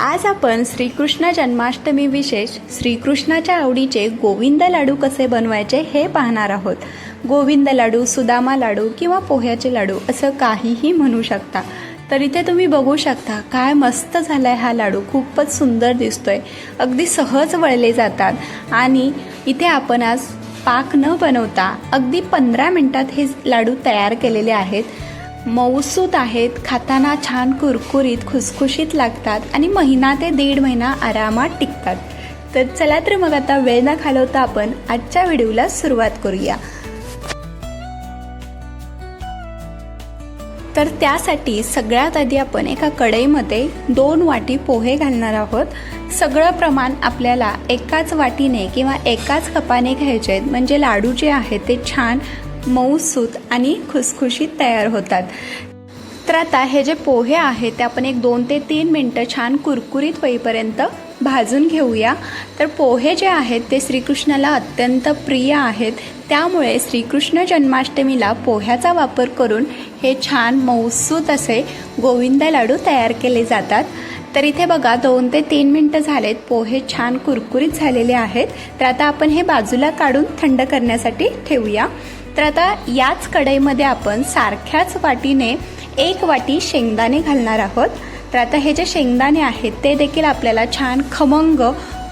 आज आपण श्रीकृष्ण जन्माष्टमी विशेष श्रीकृष्णाच्या आवडीचे गोविंद लाडू कसे बनवायचे हे पाहणार आहोत. गोविंद लाडू सुदामा लाडू किंवा पोह्याचे लाडू असं काहीही म्हणू शकता. तर इथे तुम्ही बघू शकता काय मस्त झालाय हा लाडू. खूपच सुंदर दिसतोय. अगदी सहज वळले जातात. आणि इथे आपण आज पाक न बनवता अगदी पंधरा मिनटात हे लाडू तयार केलेले आहेत. मऊसूत आहेत खाताना छान कुरकुरीत खुसखुशीत लागतात आणि महिना ते दीड महिना आरामात टिकतात. तर चला तर मग आता वेळ न घालवता आपण आजच्या व्हिडिओला सुरुवात करूया. तर त्यासाठी सगळ्यात आधी आपण एका कढईमध्ये दोन वाटी पोहे घालणार आहोत. सगळं प्रमाण आपल्याला एकाच वाटीने किंवा एकाच कपाने घ्यायचे आहेत. म्हणजे लाडू जे आहेत ते छान मऊसूत आणि खुसखुशीत तयार होतात. तर आता हे जे पोहे आहेत ते आपण एक दोन ते तीन मिनटं छान कुरकुरीत होईपर्यंत भाजून घेऊया. तर पोहे जे आहेत ते श्रीकृष्णाला अत्यंत प्रिय आहेत. त्यामुळे श्रीकृष्ण जन्माष्टमीला पोह्याचा वापर करून हे छान मऊसूत असे गोविंद लाडू तयार केले जातात. तर इथे बघा दोन ते तीन मिनटं झालेत पोहे छान कुरकुरीत झालेले आहेत. तर आता आपण हे बाजूला काढून थंड करण्यासाठी ठेवूया. तर आता याच कढईमध्ये आपण सारख्याच वाटीने एक वाटी शेंगदाणे घालणार आहोत. तर आता हे जे शेंगदाणे आहेत ते देखील आपल्याला छान खमंग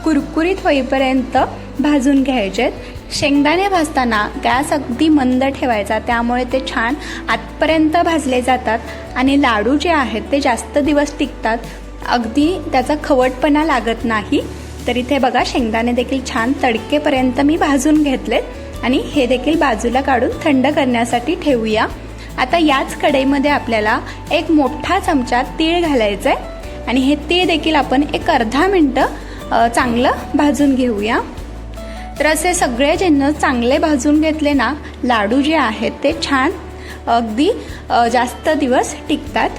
कुरकुरीत होईपर्यंत भाजून घ्यायचे आहेत. शेंगदाणे भाजताना गॅस अगदी मंद ठेवायचा त्यामुळे ते छान आतपर्यंत भाजले जातात आणि लाडू जे आहेत ते जास्त दिवस टिकतात. अगदी त्याचा खवटपणा लागत नाही. तर इथे बघा शेंगदाणे देखील छान तडकेपर्यंत मी भाजून घेतलेत आणि हे देखील बाजूला काढून थंड करण्यासाठी ठेवूया. आता याच कढईमध्ये आपल्याला एक मोठा चमचा तीळ घालायचा आहे आणि हे तीळ देखील आपण एक अर्धा मिनटं चांगलं भाजून घेऊया. तर असे सगळे जिन्नस चांगले भाजून घेतले ना लाडू जे आहेत ते छान अगदी जास्त दिवस टिकतात.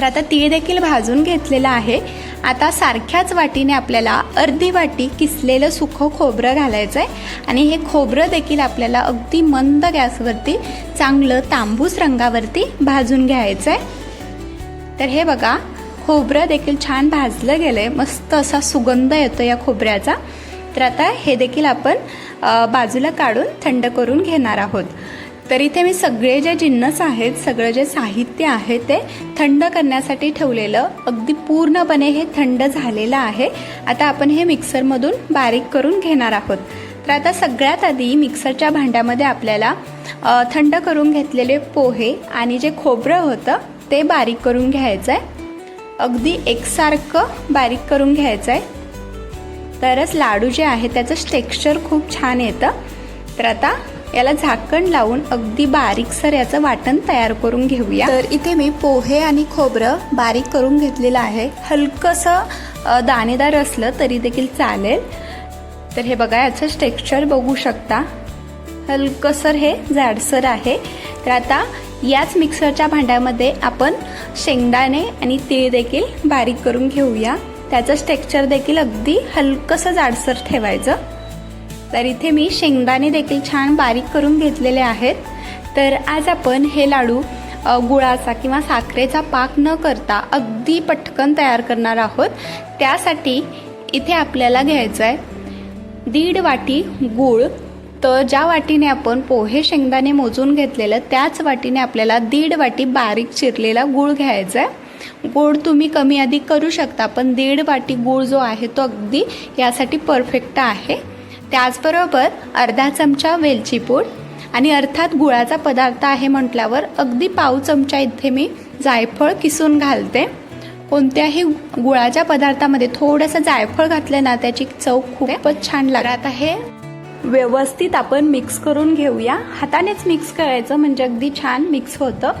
तर आता तीळ देखील भाजून घेतलेलं आहे. आता सारख्याच वाटीने आपल्याला अर्धी वाटी किसलेलं सुखं खोबरं घालायचं आहे आणि हे खोबरं देखील आपल्याला अगदी मंद गॅसवरती चांगलं तांबूस रंगावरती भाजून घ्यायचं आहे तर हे बघा खोबरं देखील छान भाजलं गेलं आहे मस्त असा सुगंध येतो या खोबऱ्याचा. तर आता हे देखील आपण बाजूला काढून थंड करून घेणार आहोत. तर इथे मी सगळे जे जिन्नस आहेत सगळं जे साहित्य आहे ते थंड करण्यासाठी ठेवलेलं अगदी पूर्णपणे हे थंड झालेलं आहे. आता आपण हे मिक्सरमधून बारीक करून घेणार आहोत. तर आता सगळ्यात आधी मिक्सरच्या भांड्यामध्ये आपल्याला थंड करून घेतलेले पोहे आणि जे खोबरं होतं ते बारीक करून घ्यायचं आहे अगदी एकसारखं बारीक करून घ्यायचं आहे तरच लाडू जे आहे त्याचं टेक्स्चर खूप छान येतं. तर आता याला झाकण लावून अगदी बारीकसर याचं वाटण तयार करून घेऊया. तर इथे मी पोहे आणि खोबरं बारीक करून घेतलेलं आहे. हलकंसं दाणेदार असलं तरी देखील चालेल. तर हे बघा याचं टेक्स्चर बघू शकता. हलकसर हे जाडसर आहे. तर आता याच मिक्सरच्या भांड्यामध्ये आपण शेंगदाणे आणि तीळ देखील बारीक करून घेऊया. त्याचं टेक्स्चर देखील अगदी हलकंसं जाडसर ठेवायचं. तर इथे मी शेंगदाणे देखील छान बारीक करून घेतलेले आहेत. तर आज आपण हे लाडू गुळाचा किंवा साखरेचा पाक न करता अगदी पटकन तयार करणार आहोत. त्यासाठी इथे आपल्याला घ्यायचं आहे दीड वाटी गूळ. तर ज्या वाटीने आपण पोहे शेंगदाणे मोजून घेतलेलं त्याच वाटीने आपल्याला दीड वाटी बारीक चिरलेला गूळ घ्यायचा आहे गोड तुम्ही कमी अधिक करू शकता पण दीड वाटी गूळ जो आहे तो अगदी यासाठी परफेक्ट आहे. त्याचबरोबर अर्धा चमचा वेलची पूड आणि अर्थात गुळाचा पदार्थ आहे म्हटल्यावर अगदी पाव चमचा इथे मी जायफळ किसून घालते. कोणत्याही गुळाच्या पदार्थामध्ये थोडंसं जायफळ घातलं ना त्याची चव खूपच छान लागत. आहे. व्यवस्थित आपण मिक्स करून घेऊया. हातानेच मिक्स करायचं म्हणजे अगदी छान मिक्स होतं.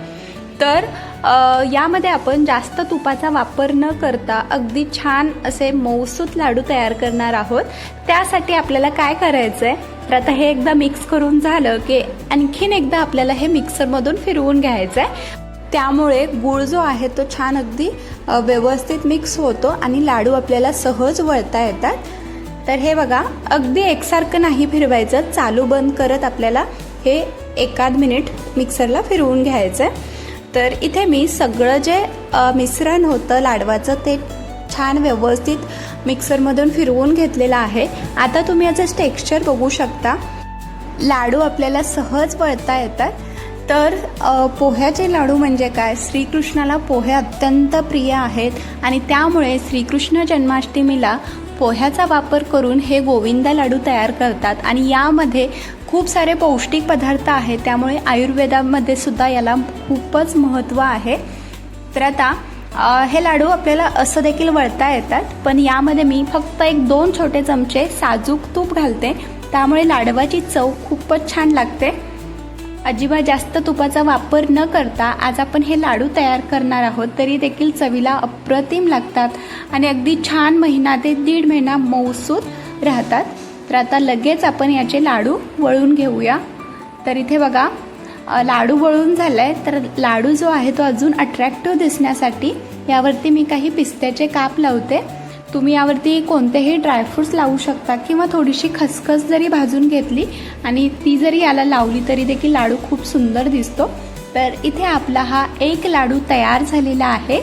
तर यामध्ये आपण जास्त तुपाचा वापर न करता अगदी छान असे मऊसूत लाडू तयार करणार आहोत. त्यासाठी आपल्याला काय करायचं आहे तर आता हे एकदा मिक्स करून झालं की आणखीन एकदा आपल्याला हे मिक्सरमधून फिरवून घ्यायचं आहे त्यामुळे गूळ जो आहे तो छान अगदी व्यवस्थित मिक्स होतो आणि लाडू आपल्याला सहज वळता येतात. तर हे बघा अगदी एकसारखं नाही फिरवायचं. चालू बंद करत आपल्याला हे एकाद मिनिट मिक्सरला फिरवून घ्यायचं आहे तर इथे मी सगळं जे मिश्रण होतं लाडवाचं ते छान व्यवस्थित मिक्सरमधून फिरवून घेतलेलं आहे. आता तुम्ही याचं टेक्स्चर बघू शकता. लाडू आपल्याला सहज वळता येतात. तर पोह्याचे लाडू म्हणजे काय? श्रीकृष्णाला पोहे अत्यंत प्रिय आहेत आणि त्यामुळे श्रीकृष्ण जन्माष्टमीला पोह्याचा वापर करून हे गोविंदा लाडू तयार करतात आणि यामध्ये खूप सारे पौष्टिक पदार्थ आहेत त्यामुळे आयुर्वेदामध्ये सुद्धा याला खूपच महत्त्व आहे. तर आता हे लाडू आपल्याला असं देखील वळता येतात पण यामध्ये मी फक्त एक दोन छोटे चमचे साजूक तूप घालते. त्यामुळे लाडवाची चव खूपच छान लागते. अजिबात जास्त तुपाचा वापर न करता आज आपण हे लाडू तयार करणार आहोत तरी देखील चवीला अप्रतिम लागतात आणि अगदी छान महिना ते दीड महिना मऊसूत राहतात. तर आता लगेच आपण याचे लाडू वळून घेऊया. तर इथे बघा लाडू वळून झाला आहे तर लाडू जो आहे तो अजून अट्रॅक्टिव्ह दिसण्यासाठी यावरती मी काही पिस्त्याचे काप लावते. तुम्ही यावरती कोणतेही ड्रायफ्रूट्स लावू शकता किंवा थोडीशी खसखस जरी भाजून घेतली आणि ती जरी याला लावली तरी देखील लाडू खूप सुंदर दिसतो. तर इथे आपला हा एक लाडू तयार झालेला आहे.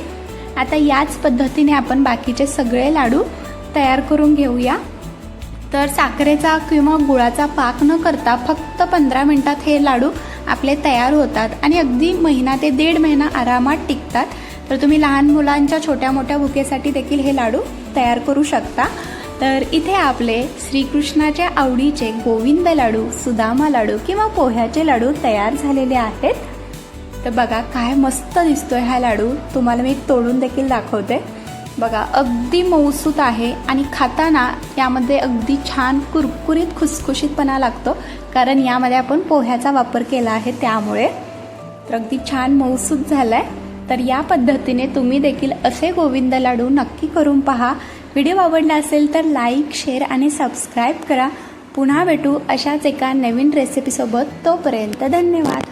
आता याच पद्धतीने आपण बाकीचे सगळे लाडू तयार करून घेऊया. तर साखरेचा किंवा गुळाचा पाक न करता फक्त पंधरा मिनटात हे लाडू आपले तयार होतात आणि अगदी महिना ते दीड महिना आरामात टिकतात. तर तुम्ही लहान मुलांच्या छोट्या मोठ्या भुकेसाठी देखील हे लाडू तयार करू शकता. तर इथे आपले श्रीकृष्णाच्या आवडीचे गोविंद लाडू सुदामा लाडू किंवा पोह्याचे लाडू तयार झालेले आहेत. तर बघा काय मस्त दिसतोय हा लाडू. तुम्हाला मी तोडून देखील दाखवते. बघा अगदी मऊसूत आहे आणि खाताना यामध्ये अगदी छान कुरकुरीत खुसखुशीतपणा लागतो कारण यामध्ये आपण पोह्याचा वापर केला आहे त्यामुळे. तर अगदी छान मऊसूत झालाय. तर या पद्धतीने तुम्ही देखील असे गोविंद लाडू नक्की करून पहा. व्हिडिओ आवडला असेल तर लाईक शेअर आणि सबस्क्राईब करा. पुन्हा भेटू अशाच एका नवीन रेसिपीसोबत तोपर्यंत धन्यवाद.